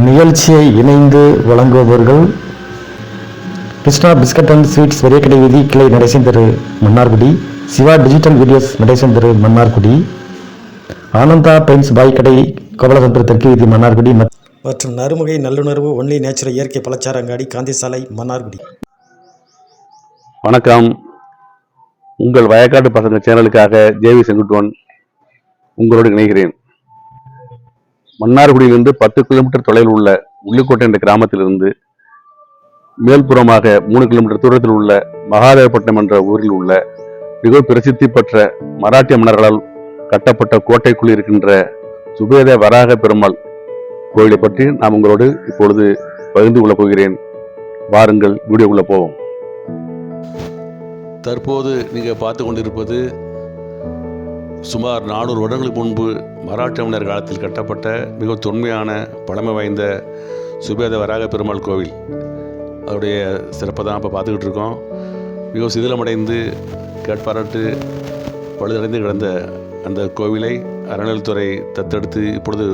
நிகழ்ச்சியை இணைந்து வழங்குபவர்கள் கிருஷ்ணா பிஸ்கட் அண்ட் ஸ்வீட்ஸ் பெரிய கடை வீதி கிளை Natesan Thiru Mannargudi Siva digital videos Natesan Thiru Mannargudi Ananda paints பாய் கடை கோபாலசந்திர தெற்கு வீதி மன்னார்குடி மற்றும் நறுமுகை நல்லுணர்வு ஒன்லி நேச்சுரல் இயற்கை பழச்சாறு அங்காடி காந்தி சாலை மன்னார்குடி. வணக்கம். உங்கள் வயக்காட்டு பசங்க சேனலுக்காக ஜேவி செங்குட்டுவன் உங்களோடு இணைகிறேன். மன்னார்குடியிலிருந்து பத்து கிலோமீட்டர் தொலைவில் உள்ள உள்ளிக்கோட்டை என்ற கிராமத்திலிருந்து மேல்புறமாக மூணு கிலோமீட்டர் தூரத்தில் உள்ள மகாதேவப்பட்டினம் என்ற ஊரில் உள்ள மிக பிரசித்தி பெற்ற மராட்டிய மன்னர்களால் கட்டப்பட்ட கோட்டைக்குள் இருக்கின்ற சுபேத வராக பெருமாள் கோயிலை பற்றி நாம் உங்களோடு இப்பொழுது பகிர்ந்து கொள்ளப் போகிறேன். வாருங்கள் வீடியோக்குள்ளே போவோம். தற்போது நீங்கள் பார்த்து கொண்டிருப்பது சுமார் நானூறு வருடங்களுக்கு முன்பு மராட்டியமன்னர் காலத்தில் கட்டப்பட்ட மிக தொன்மையான பழமை வாய்ந்த சுபேத வராக பெருமாள் கோவில். அதோடைய சிறப்பை தான் இப்போ பார்த்துக்கிட்டு இருக்கோம். மிக சிதிலமடைந்து கேட்பாராட்டு பழுதடைந்து கிடந்த அந்த கோவிலை அறநிலைத்துறை தத்தெடுத்து இப்பொழுது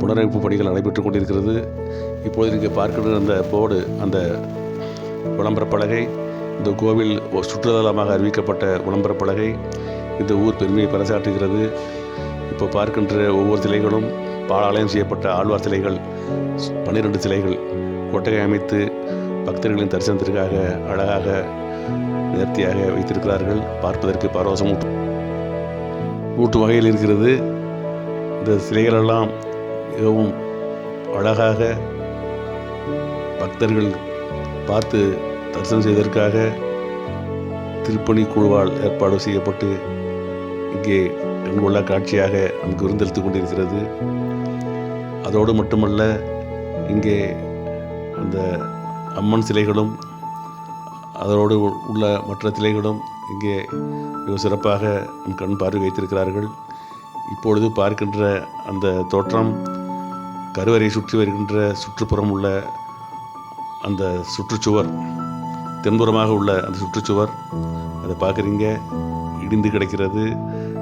புனரமைப்பு பணிகள் நடைபெற்று கொண்டிருக்கிறது. இப்பொழுது நீங்கள் பார்க்கின்ற அந்த போர்டு அந்த விளம்பர பலகை இந்த கோவில் ஒரு சுற்றுலாத்தலமாக அறிவிக்கப்பட்ட விளம்பர பலகை இந்த ஊர் பெருமையை பறைசாற்றுகிறது இப்போ பார்க்கின்ற ஒவ்வொரு சிலைகளும் பாலாலயம் செய்யப்பட்ட ஆழ்வார் சிலைகள் பன்னிரெண்டு சிலைகள் கொட்டகை அமைத்து பக்தர்களின் தரிசனத்திற்காக அழகாக நேர்த்தியாக வைத்திருக்கிறார்கள். பார்ப்பதற்கு பரவசம் ஊட்டும் வகையில் இருக்கிறது. இந்த சிலைகளெல்லாம் மிகவும் அழகாக பக்தர்கள் பார்த்து தரிசனம் செய்வதற்காக திருப்பணி குழுவால் ஏற்பாடு செய்யப்பட்டு இங்கே கண்கொள்ளா காட்சியாக நமக்கு விருந்தளித்து கொண்டிருக்கிறது. அதோடு மட்டுமல்ல இங்கே அந்த அம்மன் சிலைகளும் அதோடு உள்ள மற்ற சிலைகளும் இங்கே மிக சிறப்பாக நம் கண் பார்வை வைத்திருக்கிறார்கள். இப்பொழுது பார்க்கின்ற அந்த தோற்றம் கருவறை சுற்றி வருகின்ற சுற்றுப்புறம் உள்ள அந்த சுற்றுச்சுவர் தென்புறமாக உள்ள அந்த சுற்றுச்சுவர் அதை பார்க்குறீங்க இடிந்து கிடக்கிறது.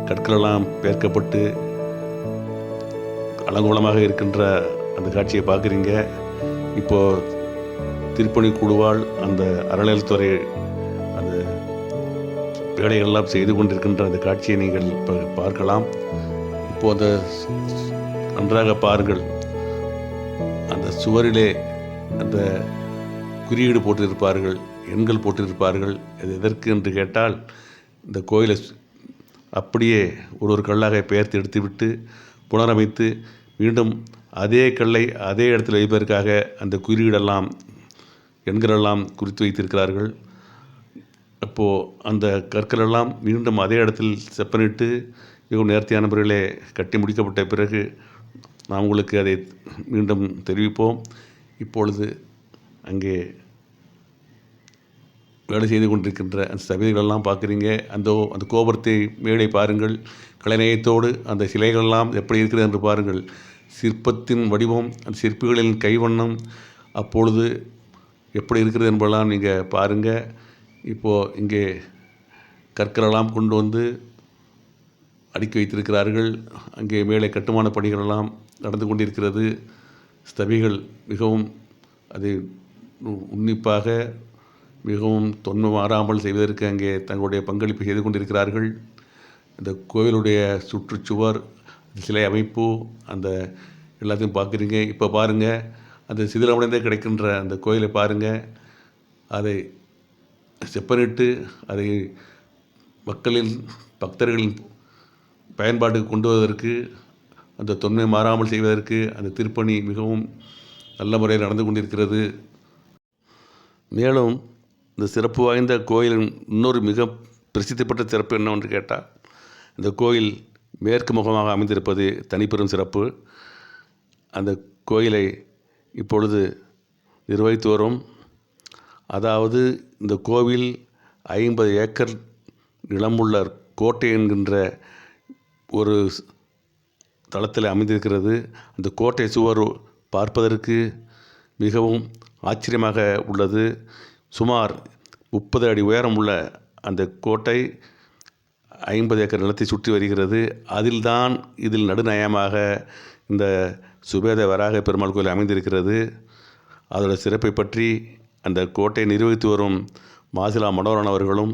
கற்களெல்லாம் பேர்க்கப்பட்டு அலங்கோலமாக இருக்கின்ற அந்த காட்சியை பார்க்குறீங்க. இப்போது திருப்பணி குழுவால் அந்த அறநிலைத்துறை அந்த வேலைகளெல்லாம் செய்து கொண்டிருக்கின்ற அந்த காட்சியை நீங்கள் இப்போ பார்க்கலாம். இப்போ அந்த நன்றாக பாருங்கள். அந்த சுவரிலே அந்த குறியீடு போட்டிருப்பார்கள் எண்கள் போட்டிருப்பார்கள். அது எதற்கு என்று கேட்டால் இந்த கோயிலை அப்படியே ஒரு ஒரு கல்லாக பெயர்த்து எடுத்துவிட்டு புனரமைத்து மீண்டும் அதே கல்லை அதே இடத்தில் வைப்பதற்காக அந்த குறியீடெல்லாம் எண்களெல்லாம் குறித்து வைத்திருக்கிறார்கள். அப்போது அந்த கற்களெல்லாம் மீண்டும் அதே இடத்தில் செப்பனிட்டு மிகவும் நேர்த்தியான முறையிலே கட்டி முடிக்கப்பட்ட பிறகு நாம் உங்களுக்கு அதை மீண்டும் தெரிவிப்போம். இப்பொழுது அங்கே வேலை செய்து கொண்டிருக்கின்ற அந்த சபைகளெல்லாம் பார்க்குறீங்க. அந்த அந்த கோபுரத்தை மேலே பாருங்கள். கலைநயத்தோடு அந்த சிலைகளெல்லாம் எப்படி இருக்கிறது என்று பாருங்கள். சிற்பத்தின் வடிவம் அந்த சிற்பிகளின் கைவண்ணம் அப்பொழுது எப்படி இருக்கிறது என்பதெல்லாம் நீங்கள் பாருங்கள் இப்போது இங்கே கற்களெல்லாம் கொண்டு வந்து அடுக்கி வைத்திருக்கிறார்கள். அங்கே மேலே கட்டுமான பணிகளெல்லாம் நடந்து கொண்டிருக்கிறது. ஸ்தபிகள் மிகவும் அதை உன்னிப்பாக மிகவும் தொன்மை மாறாமல் செய்வதற்கு அங்கே தங்களுடைய பங்களிப்பு செய்து கொண்டிருக்கிறார்கள். இந்த கோவிலுடைய சுற்றுச்சுவர் சிலை அமைப்பு அந்த எல்லாத்தையும் பார்க்குறீங்க. இப்போ பாருங்கள் அந்த சிதிலமடைந்தே கிடைக்கின்ற அந்த கோயிலை பாருங்கள் அதை செப்பனிட்டு அதை மக்களின் பக்தர்களின் பயன்பாட்டுக்கு கொண்டு வருவதற்கு அந்த தொன்மை மாறாமல் செய்வதற்கு அந்த திருப்பணி மிகவும் நல்ல முறையில் நடந்து கொண்டிருக்கிறது. மேலும் இந்த சிறப்பு வாய்ந்த கோயிலின் இன்னொரு மிக பிரசித்தி பெற்ற சிறப்பு என்னவென்று கேட்டால் இந்த கோயில் மேற்கு முகமாக அமைந்திருப்பது தனிப்பெரும் சிறப்பு. அந்த கோயிலை இப்பொழுது நிர்வகித்து வரும் அதாவது இந்த கோவில் ஐம்பது ஏக்கர் நிலமுள்ள கோட்டை என்கின்ற ஒரு தளத்தில் அமைந்திருக்கிறது. அந்த கோட்டை சுவர் பார்ப்பதற்கு மிகவும் ஆச்சரியமாக உள்ளது. சுமார் முப்பது அடி உயரம் உள்ள அந்த கோட்டை ஐம்பது ஏக்கர் நிலத்தை சுற்றி வருகிறது. அதில்தான் இதில் நடுநயமாக இந்த சுபேத வராக பெருமாள் கோயில் அமைந்திருக்கிறது. அதோட சிறப்பை பற்றி அந்த கோட்டையை நிர்வகித்து வரும் மாசிலா மனோரன் அவர்களும்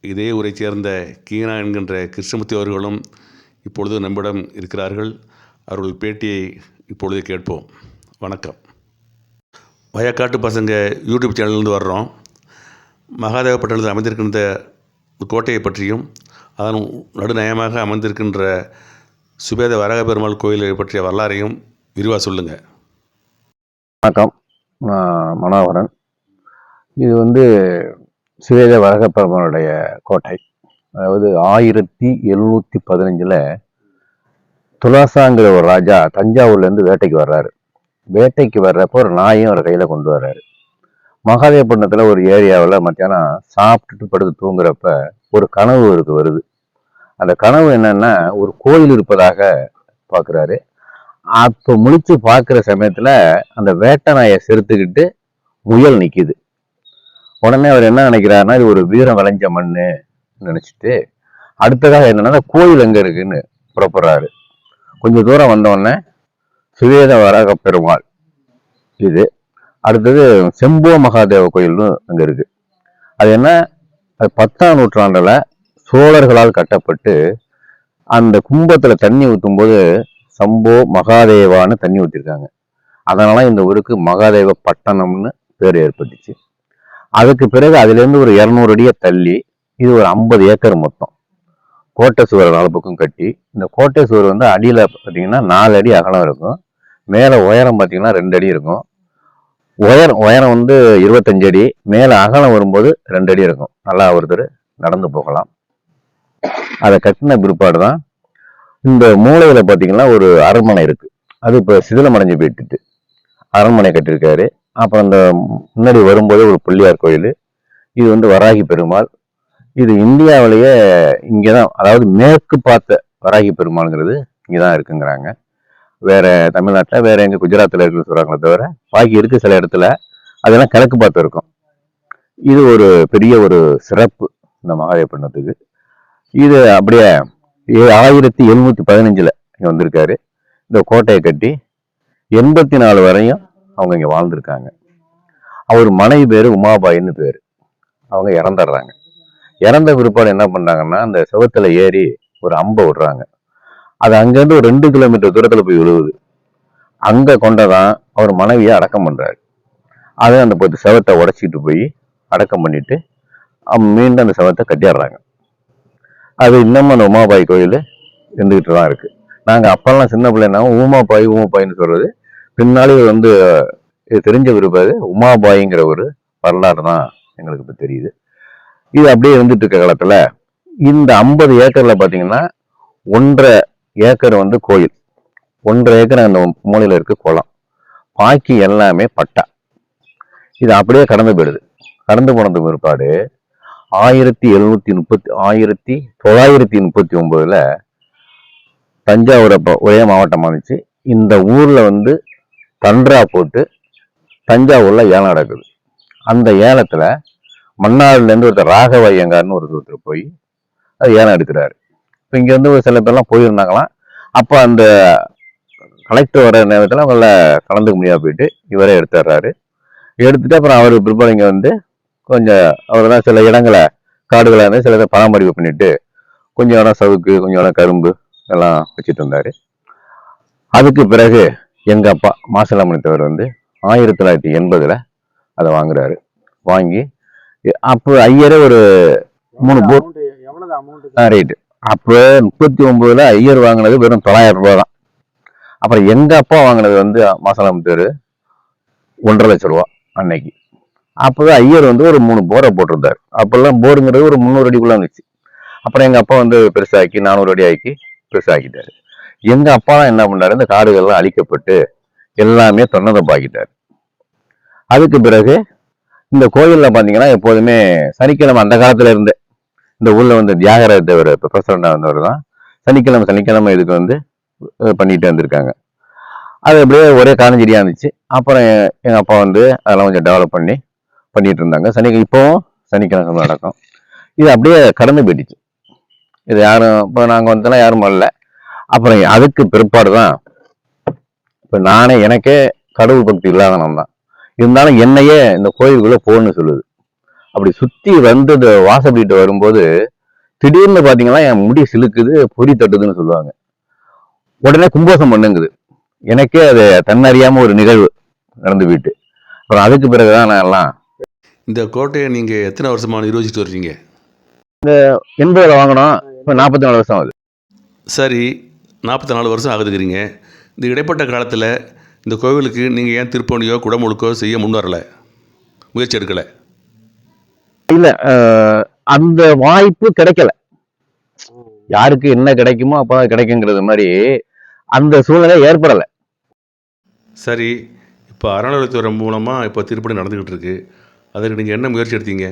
இதே ஊரைச் சேர்ந்த கீனா என்கின்ற கிருஷ்ணமூர்த்தி அவர்களும் இப்பொழுது நம்மிடம் இருக்கிறார்கள். அவர்கள் பேட்டியை இப்பொழுது கேட்போம். வணக்கம். வயக்காட்டு பசங்க யூடியூப் சேனல்லேருந்து வர்றோம். மகாதேவப்பட்டினத்தில் அமைந்திருக்கின்ற கோட்டையை பற்றியும் அதன் நடுநயமாக அமர்ந்திருக்கின்ற சுபேத வரக பெருமாள் கோயிலை பற்றிய வரலாறையும் விரிவாக சொல்லுங்கள் வணக்கம். நான் மனோகரன். இது வந்து சுவேத வரகப்பெருமானுடைய கோட்டை. அதாவது ஆயிரத்தி எழுநூற்றி பதினஞ்சில் துலாசாங்கிற ஒரு ராஜா தஞ்சாவூர்லேருந்து வேட்டைக்கு வர்றாரு. வேட்டைக்கு வர்றப்போ ஒரு நாயும் அவர் கையில் கொண்டு வர்றாரு. மகாதேவபட்டினத்தில் ஒரு ஏரியாவில் மத்தியானம் சாப்பிட்டுட்டு படுத்து தூங்குறப்ப ஒரு கனவு இருக்கு வருது. அந்த கனவு என்னன்னா ஒரு கோயில் இருப்பதாக பார்க்குறாரு அப்போ முழிச்சு பார்க்குற சமயத்தில் அந்த வேட்டை நாயை செருத்துக்கிட்டு முயல் நிற்கிது உடனே அவர் என்ன நினைக்கிறாருன்னா இது ஒரு வீரம் விளைஞ்ச மண்ணு நினச்சிட்டு அடுத்ததாக என்னன்னா கோயில் எங்கே இருக்குன்னு புறப்படுறாரு. கொஞ்சம் தூரம் வந்தோடனே சுவேத வராக பெருமாள் இது. அடுத்தது செம்போ மகாதேவ கோயில்னு அங்கே இருக்கு. அது என்ன? அது பத்தாம் நூற்றாண்டில் சோழர்களால் கட்டப்பட்டு அந்த கும்பத்தில் தண்ணி ஊற்றும்போது சம்போ மகாதேவான்னு தண்ணி ஊற்றிருக்காங்க அதனால இந்த ஊருக்கு மகாதேவ பட்டணம்னு பேர் ஏற்பட்டுச்சு. அதுக்கு பிறகு அதுலேருந்து ஒரு இரநூறு அடியை தள்ளி இது ஒரு ஐம்பது ஏக்கர் மொத்தம். கோட்டை சுவர் நாலு பக்கம் கட்டி இந்த கோட்டை சுவர் வந்து அடியில் பார்த்தீங்கன்னா நாலு அடி அகலம் இருக்கும். மேலே உயரம் பார்த்தீங்கன்னா ரெண்டு அடி இருக்கும். உயரம் உயரம் வந்து இருபத்தஞ்சு அடி மேலே அகலம் வரும்போது ரெண்டு அடி இருக்கும். நல்லா ஒருத்தர் நடந்து போகலாம். அதை கட்டின பிற்பாடு தான் இந்த மூளையில் பார்த்தீங்கன்னா ஒரு அரண்மனை இருக்குது அது இப்போ சிதிலமடைஞ்சு போயிட்டு அரண்மனை கட்டியிருக்காரு. அப்புறம் அந்த முன்னாடி வரும்போதே ஒரு பிள்ளையார் கோயில். இது வந்து வராகி பெருமாள் இது இந்தியாவிலேயே இங்கே தான் அதாவது மேற்கு பார்த்த வராகி பெருமாள்ங்கிறது இங்கே தான் இருக்குங்கிறாங்க. வேற தமிழ்நாட்டில் வேற எங்கே குஜராத்தில் இருக்குன்னு சொல்கிறாங்களே தவிர பாக்கி இருக்கு சில இடத்துல அதெல்லாம் கிழக்கு பார்த்து இருக்கும். இது ஒரு பெரிய ஒரு சிறப்பு இந்த மகாதேவப்பட்டினத்துக்கு இது அப்படியே ஏ- ஆயிரத்தி எழுநூற்றி பதினஞ்சில் இங்கே வந்திருக்காரு. இந்த கோட்டையை கட்டி எண்பத்தி நாலு வரையும் அவங்க இங்கே வாழ்ந்திருக்காங்க. அவர் மனைவி பேர் உமாபாயின்னு பேர். அவங்க இறந்துடுறாங்க. இறந்த பிற்பாடு என்ன பண்ணாங்கன்னா அந்த செவத்துல ஏறி ஒரு அம்பை விடுறாங்க. அது அங்கேருந்து ஒரு ரெண்டு கிலோமீட்டர் தூரத்தில் போய் விழுவுது. அங்கே கொண்டதான் அவர் மனைவியை அடக்கம் பண்ணுறாரு அதை அந்த பத்து செவத்தை உடச்சிக்கிட்டு போய் அடக்கம் பண்ணிட்டு அம் மீண்டும் அந்த செவத்தை கட்டிடுறாங்க அது இன்னமும் அந்த உமாபாய் கோயில் இருந்துக்கிட்டு தான் இருக்கு. நாங்கள் அப்பெல்லாம் சின்ன பிள்ளைனா ஊமாபாய் ஊமாபாய்ன்னு சொல்றது பின்னாலே வந்து இது தெரிஞ்ச விருப்பாது உமாபாய்ங்கிற ஒரு வரலாறு தான் எங்களுக்கு இப்போ தெரியுது. இது அப்படியே இருந்துட்டு இருக்க காலத்துல இந்த ஐம்பது ஏக்கர்ல பாத்தீங்கன்னா ஒன்றரை ஏக்கர் வந்து கோயில். ஒன்றரை ஏக்கர் அந்த மூலையில இருக்க குளம். பாக்கி எல்லாமே பட்டா. இது அப்படியே கடந்து போயிடுது. கடந்து போனது பிற்பாடு ஆயிரத்தி எழுநூத்தி முப்பத்தி ஆயிரத்தி தொள்ளாயிரத்தி முப்பத்தி ஒன்பதுல தஞ்சாவூர் அப்போ ஒரே மாவட்டமா இருந்துச்சு. இந்த ஊர்ல வந்து தன்றா போட்டு தஞ்சாவூர்ல ஏலம் நடக்குது. அந்த ஏலத்துல மன்னார்லேருந்து ஒருத்தர் ராகவ ஐயங்கார்னு ஒருத்தர் போய் அது ஏலம் எடுக்கிறாரு. இப்போ இங்கே வந்து ஒரு சில பேர்லாம் போயிருந்தாங்களாம். அப்போ அந்த கலெக்டர் வர நேரத்தில் அவங்கள கலந்துக்க முடியாம போயிட்டு இவரே எடுத்துடுறாரு. எடுத்துட்டு அப்புறம் அவர் பிற்பாடு இங்கே வந்து கொஞ்சம் அவர் தான் சில இடங்களை காடுகளை வந்து சில இதை பராமரிப்பு பண்ணிட்டு கொஞ்சம் இடம் சவுக்கு கொஞ்சம் இடம் கரும்பு எல்லாம் வச்சுட்டு இருந்தார் அதுக்கு பிறகு எங்கள் அப்பா மாசிலாமணித்தவர் வந்து ஆயிரத்தி தொள்ளாயிரத்தி எண்பதில் அதை வாங்குறாரு. வாங்கி அப்போ ஐயரே ஒரு மூணு போர் ரைட்டு அப்போ முப்பத்தி ஒன்பதுல ஐயர் வாங்கினது வெறும் தொள்ளாயிரம் ரூபாய் தான். அப்புறம் எங்க அப்பா வாங்கினது வந்து மாசாலாமத்தூர் ஒன்றரை லட்ச ரூபா அன்னைக்கு. அப்போதான் ஐயர் வந்து ஒரு மூணு போரை போட்டிருந்தார். அப்பெல்லாம் போருங்கிறது ஒரு முந்நூறு அடிக்குள்ள இருந்துச்சு. அப்புறம் எங்க அப்பா வந்து பெருசாக்கி நானூறு அடி ஆக்கி பெருசாக்கிட்டாரு. எங்க அப்பா தான் என்ன பண்ணாரு? இந்த காடுகள்லாம் அழிக்கப்பட்டு எல்லாமே தொன்னதப்பாக்கிட்டார் அதுக்கு பிறகு இந்த கோயிலில் பார்த்தீங்கன்னா எப்போதுமே சனிக்கிழமை அந்த காலத்துல இருந்து இந்த ஊர்ல வந்து தியாகராஜ தேவர் இப்போ பிரசிடண்டாக வந்தவர் தான். சனிக்கிழமை சனிக்கிழமை இதுக்கு வந்து பண்ணிட்டு வந்திருக்காங்க. அது அப்படியே ஒரே காலஞ்செடியா இருந்துச்சு. அப்புறம் எங்கள் அப்பா வந்து அதெல்லாம் கொஞ்சம் டெவலப் பண்ணி பண்ணிட்டு இருந்தாங்க. சனி இப்போவும் சனிக்கிழமை நடக்கும். இது அப்படியே கடந்து போயிடுச்சு. இது யாரும் இப்போ நாங்கள் வந்தெல்லாம் யாரும் வரல. அப்புறம் அதுக்கு பிற்பாடு தான் இப்போ நானே எனக்கே கடவுள் பக்தி இல்லாதவன் தான் இருந்தாலும் என்னையே இந்த கோயிலுக்குள்ள போன்னு சொல்லுது. அப்படி சுத்தி வந்து இந்த வாசப்படிட்டு வரும்போது திடீர்னு பாத்தீங்கன்னா என் முடி சிலுக்குது பொறி தட்டுதுன்னு சொல்லுவாங்க. உடனே கும்போசம் பண்ணுங்குது. எனக்கே அது தன்னறியாம ஒரு நிகழ்வு நடந்து போயிட்டு. அப்புறம் அதுக்கு பிறகுதான் நான் எல்லாம் இந்த கோட்டையை நீங்கள் எத்தனை வருஷமாக நிர்வகிச்சுட்டு வர்றீங்க? எண்பதுல வாங்கினோம் இப்போ நாற்பத்தி நாலு வருஷம் ஆகுது. சரி நாற்பத்தி நாலு வருஷம் ஆகுதுங்கிறீங்க. இந்த இடைப்பட்ட காலத்தில் இந்த கோவிலுக்கு நீங்கள் ஏன் திருப்பணியோ குடமுழுக்கோ செய்ய முன் வரல? முயற்சி எடுக்கலை? அஹ், அந்த வாய்ப்பு கிடைக்கல. யாருக்கு என்ன கிடைக்குமோ அப்பதான் கிடைக்குங்கிறது மாதிரி அந்த சூழ்நிலை ஏற்படலை. சரி இப்போ அறநிலையத்துறை மூலமாக இப்போ திருப்பணி நடந்துக்கிட்டு இருக்கு. அதற்கு நீங்கள் என்ன முயற்சி எடுத்தீங்க?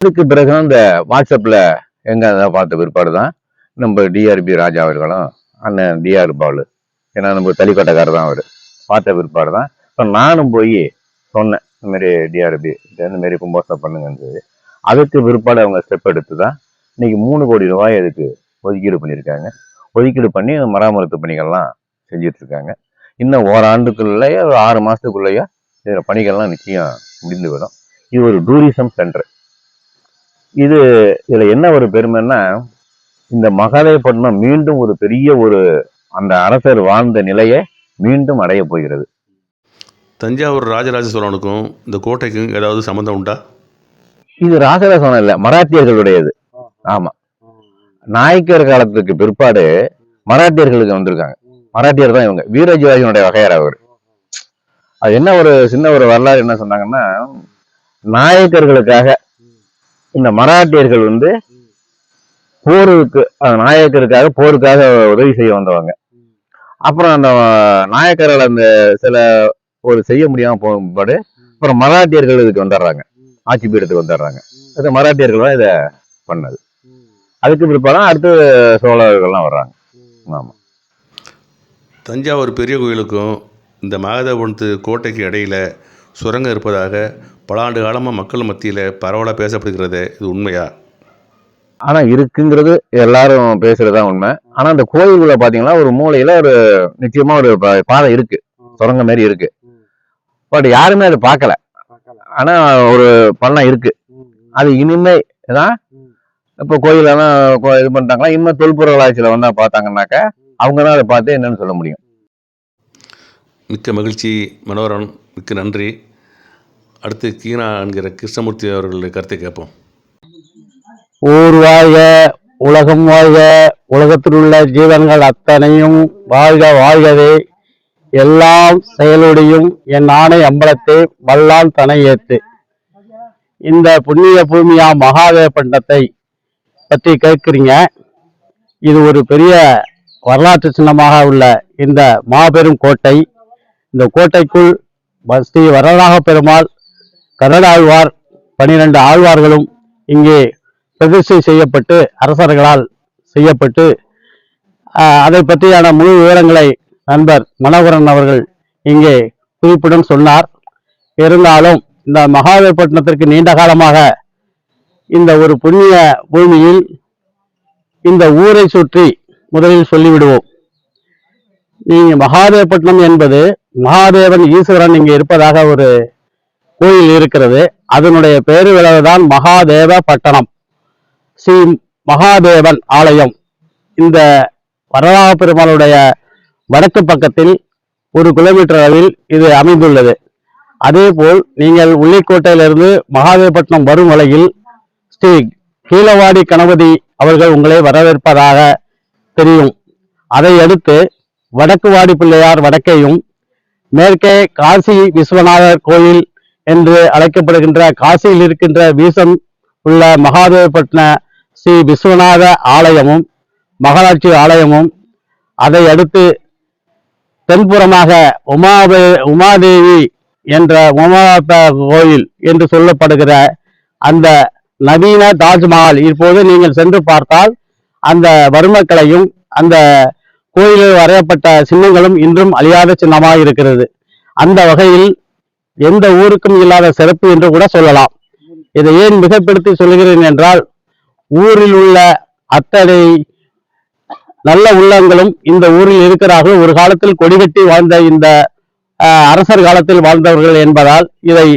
இதுக்கு பிறகு இந்த வாட்ஸ்அப்ல எங்க அதை பார்த்த பிற்பாடு தான் நம்ம டிஆர்பி ராஜா அவர்களும் அண்ணன் டிஆர் பாலு. ஏன்னா நம்ம தலிக்கோட்டைக்காரர் தான் அவர். பார்த்த பிற்பாடு தான் இப்போ நானும் போய் சொன்னேன் இந்த மாதிரி டிஆர்பி இந்த மாதிரி கும்போசம் பண்ணுங்கன்னு அதுக்கு பிற்பாடு அவங்க ஸ்டெப் எடுத்து தான் இன்னைக்கு மூணு கோடி ரூபாய் அதுக்கு ஒதுக்கீடு பண்ணியிருக்காங்க. ஒதுக்கீடு பண்ணி மராமரத்து பணிகள்லாம் செஞ்சுட்டு இருக்காங்க இன்னும் ஓராண்டுக்குள்ளேயோ ஒரு ஆறு மாதத்துக்குள்ளேயோ இதில் பணிகள்லாம் நிச்சயம் முடிந்து விடும். இது ஒரு டூரிசம் சென்டர். இது இதில் என்ன ஒரு பெருமைன்னா இந்த மகாதேவப்பட்டினம் மீண்டும் ஒரு பெரிய ஒரு அந்த அரசர் வாழ்ந்த நிலையை மீண்டும் அடைய போகிறது. தஞ்சாவூர் ராஜராஜ சோழனுக்கும் இந்த கோட்டைக்கும் ஏதாவது சம்மந்தம் உண்டா? இது ராசராச சோழன் இல்ல மராத்தியர்களுடையது ஆமா. நாயக்கர் காலத்துக்கு பிற்பாடு மராட்டியர்களுக்கு வந்திருக்காங்க. மராட்டியர் தான் இவங்க. வீரஜிவாஜினுடைய வகையர் அவர். அது என்ன ஒரு சின்ன ஒரு வரலாறு என்ன சொன்னாங்கன்னா நாயக்கர்களுக்காக இந்த மராட்டியர்கள் வந்து போருக்கு அந்த நாயக்கருக்காக போருக்காக உதவி செய்ய வந்தவங்க. அப்புறம் அந்த நாயக்கர்கள் அந்த சில ஒரு செய்ய முடியாம போகும்பாடு அப்புறம் மராட்டியர்கள் இதுக்கு வந்துடுறாங்க. ஆட்சி பீடத்துக்கு வந்துடுறாங்க. அது மராட்டியர்கள் தான் இதை பண்ணது. அதுக்கு பிற்பாடு அடுத்து சோழர்கள்லாம் வர்றாங்க. ஆமாம் தஞ்சாவூர் பெரிய கோயிலுக்கும் இந்த மகாதேவபுரத்து கோட்டைக்கு இடையில் சுரங்கம் இருப்பதாக பல ஆண்டு காலமாக மக்கள் மத்தியில் பரவலாக பேசப்படுகிறது. இது உண்மையா? ஆனால் இருக்குங்கிறது எல்லாரும் பேசுறதுதான் உண்மை. ஆனால் அந்த கோயிலுக்குள்ள பார்த்தீங்கன்னா ஒரு மூலையில் ஒரு நிச்சயமாக ஒரு பாதை இருக்கு. சுரங்க மாதிரி இருக்கு. பட் யாருமே அதை பார்க்கல ஆனால் ஒரு பள்ளம் இருக்கு. அது இனிமே தான் இப்போ கோயிலெல்லாம் கோ- இது பண்ணிட்டாங்களா? இனிமே தொல்பொருளாட்சியில் வந்தா பார்த்தாங்கன்னாக்க அவங்க தான் அதை பார்த்து என்னன்னு சொல்ல முடியும். மிக்க மகிழ்ச்சி மனோரன் மிக்க நன்றி. அடுத்து கீனா என்கிற கிருஷ்ணமூர்த்தி அவர்களுடைய கருத்தை கேட்போம். ஊர் வாழ்க உலகம் வாழ்க உலகத்தில் உள்ள ஜீவன்கள் அத்தனையும் வாழ்க வாழ்கவே. எல்லாம் செயலுடையும் என் ஆணை அம்பலத்தை வல்லால் தனை ஏத்து இந்த புண்ணிய பூமியா மகாதேவ பண்டத்தை பற்றி கேட்குறீங்க. இது ஒரு பெரிய வரலாற்று சின்னமாக உள்ள இந்த மாபெரும் கோட்டை. இந்த கோட்டைக்குள் ஸ்ரீ வரலாக பெருமாள் கரடாழ்வார் பனிரெண்டு ஆழ்வார்களும் இங்கே பிரதிஷ்டை செய்யப்பட்டு அரசர்களால் செய்யப்பட்டு அதை பற்றியான முழு விவரங்களை நண்பர் மனோகரன் அவர்கள் இங்கே குறிப்புடன் சொன்னார். இருந்தாலும் இந்த மகாதேவப்பட்டினத்திற்கு நீண்ட காலமாக இந்த ஒரு புண்ணிய பூமியில் இந்த ஊரை சுற்றி முதலில் சொல்லிவிடுவோம். நீங்க மகாதேவப்பட்டினம் என்பது மகாதேவன் ஈஸ்வரன் இங்கே இருப்பதாக ஒரு கோயில் இருக்கிறது. அதனுடைய பேரு தான் மகாதேவ பட்டணம். ஸ்ரீ மகாதேவன் ஆலயம். இந்த வரலாறு பெருமாளுடைய வடக்கு பக்கத்தில் ஒரு கிலோமீட்டர் அளவில் இது அமைந்துள்ளது. அதேபோல் நீங்கள் உள்ளிக்கோட்டையிலிருந்து மகாதேவப்பட்டினம் வரும் வலையில் ஸ்ரீ கீழவாடி கணபதி அவர்கள் உங்களை வரவேற்பதாக தெரியும். அதை அடுத்து வடக்கு வாடி பிள்ளையார் வடக்கையும் மேற்கே காசி விஸ்வநாதர் கோயில் என்று அழைக்கப்படுகின்ற காசியில் இருக்கின்ற வீசன் உள்ள மகாதேவப்பட்டின ஸ்ரீ விஸ்வநாத ஆலயமும் மகாராட்சி ஆலயமும் அதை அடுத்து தென்புறமாக உமாதே உமாதேவி என்ற உமாதா கோயில் என்று சொல்லப்படுகிற அந்த நவீன தாஜ்மஹால். இப்போது நீங்கள் சென்று பார்த்தால் அந்த வர்மக்கலையும் அந்த கோயிலில் வரையப்பட்ட சின்னங்களும் இன்றும் அழியாத சின்னமாக இருக்கிறது. அந்த வகையில் எந்த ஊருக்கும் இல்லாத சிறப்பு என்று கூட சொல்லலாம். இதை ஏன் மிகப்படுத்தி சொல்கிறேன் என்றால் ஊரில் உள்ள அத்தனை நல்ல உள்ளங்களும் இந்த ஊரில் இருக்கிறார்கள். ஒரு காலத்தில் கொடிகட்டி வாழ்ந்த இந்த அரசர் காலத்தில் வாழ்ந்தவர்கள் என்பதால் இதை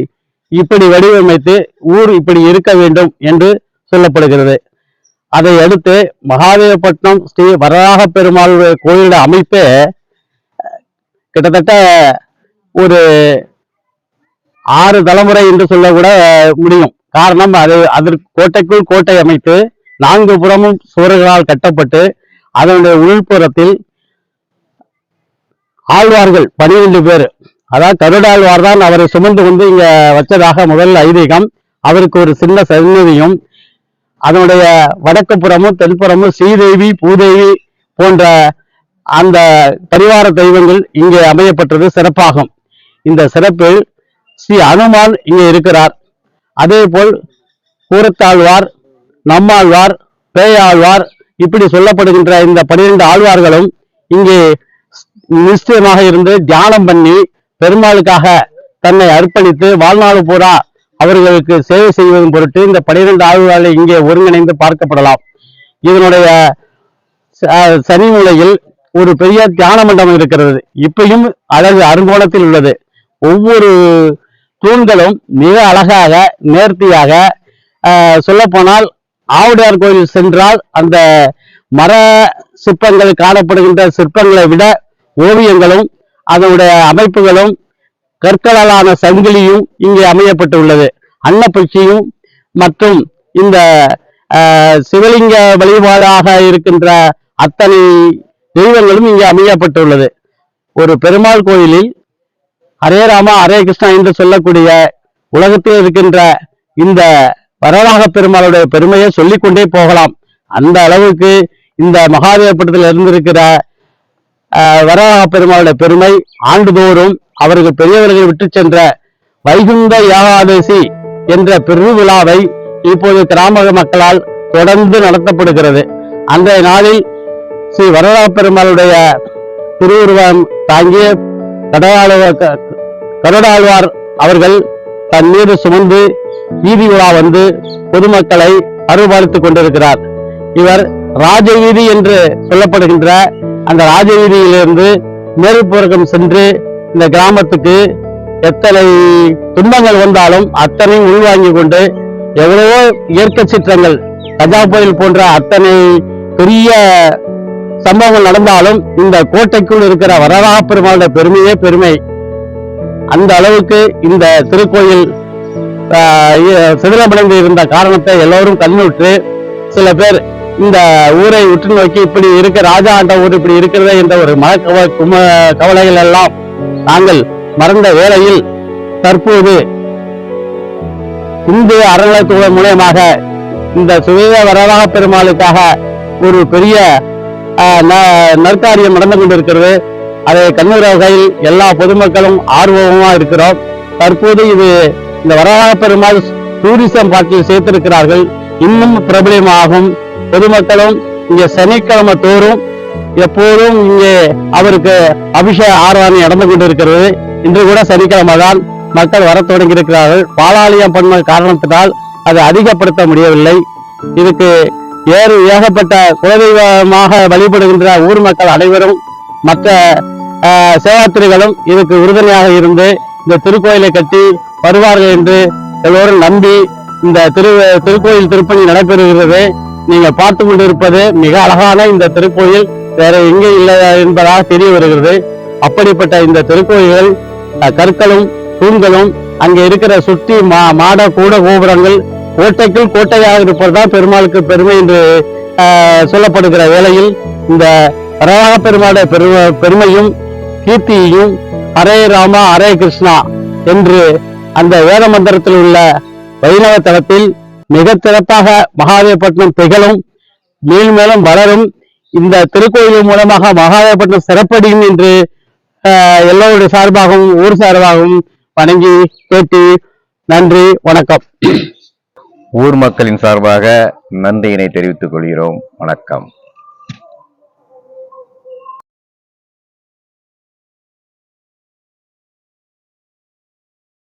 இப்படி வடிவமைத்து ஊர் இப்படி இருக்க வேண்டும் என்று சொல்லப்படுகிறது. அதை அடுத்து மகாதேவப்பட்டினம் ஸ்ரீ வரராக பெருமாள் கோயிலோட அமைப்பே கிட்டத்தட்ட ஒரு ஆறு தலைமுறை என்று சொல்ல கூட முடியும். காரணம் அது அதற்கு கோட்டைக்குள் கோட்டை அமைத்து நான்கு புறமும் சுவர்களால் கட்டப்பட்டு அதனுடைய உள்புறத்தில் ஆழ்வார்கள் பனிரெண்டு பேர். அதாவது கருடாழ்வார் தான் அவரை சுமந்து கொண்டு இங்க வச்சதாக முதல் ஐதீகம். அவருக்கு ஒரு சின்ன சன்னதியும் அதனுடைய வடக்கு புறமும் தென்புறமும் ஸ்ரீதேவி பூதேவி போன்ற அந்த பரிவார தெய்வங்கள் இங்கே அமையப்பட்டது சிறப்பாகும். இந்த சிறப்பில் ஸ்ரீ அனுமான் இங்கே இருக்கிறார். அதே போல் கூரத்தாழ்வார் நம்மாழ்வார் பேயாழ்வார் இப்படி சொல்லப்படுகின்ற இந்த பனிரெண்டு ஆழ்வார்களும் இங்கே நிச்சயமாக இருந்து தியானம் பண்ணி பெருமாளுக்காக தன்னை அர்ப்பணித்து வாழ்நாள் பூரா அவர்களுக்கு சேவை செய்வதன் பொருட்டு இந்த பனிரெண்டு ஆழ்வார்களை இங்கே ஒருங்கிணைந்து பார்க்கப்படலாம். இதனுடைய ச- சனி மூலையில் ஒரு பெரிய தியான மண்டபம் இருக்கிறது. இப்பயும் அழகு அருங்கோணத்தில் உள்ளது. ஒவ்வொரு தூண்களும் மிக அழகாக நேர்த்தியாக சொல்லப்போனால் ஆவுடையார் கோயில் சென்றால் அந்த மர சிற்பங்கள் காணப்படுகின்ற சிற்பங்களை விட ஓவியங்களும் அதனுடைய அமைப்புகளும் கற்களாலான சங்கிலியும் இங்கே அமையப்பட்டுள்ளது. அன்னப்பட்சியும் மற்றும் இந்த சிவலிங்க வழிபாடாக இருக்கின்ற அத்தனை தெய்வங்களும் இங்கே அமையப்பட்டுள்ளது. ஒரு பெருமாள் கோயிலில் ஹரே ராமா ஹரே கிருஷ்ணா என்று சொல்லக்கூடிய உலகத்தில் இருக்கின்ற இந்த வரலாக பெருமாளுடைய பெருமையை சொல்லிக்கொண்டே போகலாம். அந்த அளவுக்கு இந்த மகாதேவப்பட்டத்தில் இருந்திருக்கிற வரலாக பெருமாளுடைய பெருமை ஆண்டுதோறும் அவர்கள் பெரியவர்கள் விட்டு சென்ற வைகுந்த ஏகாதசி என்ற பெருவிழாவை இப்போது கிராம மக்களால் தொடர்ந்து நடத்தப்படுகிறது. அன்றைய நாளில் ஸ்ரீ வரலாறு பெருமாளுடைய திருவுருவம் தாங்கிய கடவாழ்வார் கருடாழ்வார் அவர்கள் தன் மீது சுமந்து வீதி உலா வந்து பொதுமக்களை அருள்பாலித்துக் கொண்டிருக்கிறார். இவர் ராஜவீதி என்று சொல்லப்படுகின்ற அந்த ராஜவீதியிலிருந்து மேற்புறக்கம் சென்று இந்த கிராமத்துக்கு எத்தனை துன்பங்கள் வந்தாலும் அத்தனையும் உள்வாங்கிக் கொண்டு எவ்வளவோ இயற்கை சிற்றங்கள் கஜா புயல் போன்ற அத்தனை பெரிய சம்பவங்கள் நடந்தாலும் இந்த கோட்டைக்குள் இருக்கிற வரலாக பெருமாளுடைய பெருமையே பெருமை. அந்த அளவுக்கு இந்த திருக்கோயில் சிதிலமடைந்து இருந்த காரணத்தை எல்லோரும் கண்ணுற்று சில பேர் இந்த ஊரை உற்று நோக்கி இப்படி இருக்க ராஜா ஆண்ட ஊர் இப்படி இருக்கிறது என்ற ஒரு மனக்கவ கும கவலைகள் எல்லாம் நாங்கள் மறந்த வேளையில் தற்போது இந்து அறநிலையத்துறை மூலயமாக இந்த சுவேத வரலாக பெருமாளுக்காக ஒரு பெரிய நற்காரியம் நடந்து கொண்டிருக்கிறது. அதை கண்ணூர் வகையில் எல்லா பொதுமக்களும் ஆர்வமாக இருக்கிறோம். தற்போது இது இந்த வரலாறு பெருமாள் டூரிசம் பாட்டில் சேர்த்திருக்கிறார்கள். இன்னும் பிரபலமாகும். பொதுமக்களும் இங்கே சனிக்கிழமை தோறும் எப்போதும் இங்கே அவருக்கு அபிஷேக ஆராதனை நடந்து கொண்டிருக்கிறது. இன்று கூட சனிக்கிழமை தான் மக்கள் வர தொடங்கி இருக்கிறார்கள் பாலாலயம் பண்ண காரணத்தினால் அதை அதிகப்படுத்த முடியவில்லை. இதுக்கு ஏறு ஏகப்பட்ட குலதெய்வமாக வழிபடுகின்ற ஊர் மக்கள் அனைவரும் மற்ற சேவாத்திரிகளும் இதுக்கு உறுதுணையாக இருந்து இந்த திருக்கோயிலை கட்டி வருவார்கள் என்று எல்லோரும் நம்பி இந்த திரு திருக்கோயில் திருப்பணி நடைபெறுகிறது. நீங்கள் பார்த்து கொண்டிருப்பது மிக அழகான இந்த திருக்கோயில். வேற எங்கே இல்லை என்பதாக தெரிய வருகிறது. அப்படிப்பட்ட இந்த திருக்கோயில்கள் கற்களும் தூண்களும் அங்கே இருக்கிற சுற்றி மா மாட கூட கோபுரங்கள் கோட்டைக்குள் கோட்டையாக இருப்பதுதான் பெருமாளுக்கு பெருமை என்று ஆஹ், சொல்லப்படுகிற வேளையில் இந்த வரலாக பெருமாளுடைய பெருமையும் கீர்த்தியையும் ஹரே ராமா ஹரே கிருஷ்ணா என்று அந்த வேத மந்திரத்தில் உள்ள வைணவ தலத்தில் மிக சிறப்பாக மகாதேவப்பட்டினம் திகழும் மேலும் மேலும் வளரும். இந்த திருக்கோயில் மூலமாக மகாதேவப்பட்டினம் சிறப்படையும் என்று எல்லோருடைய சார்பாகவும் ஊர் சார்பாகவும் வணங்கி கேட்டு நன்றி வணக்கம். ஊர் மக்களின் சார்பாக நன்றியினை தெரிவித்துக் கொள்கிறோம். வணக்கம்.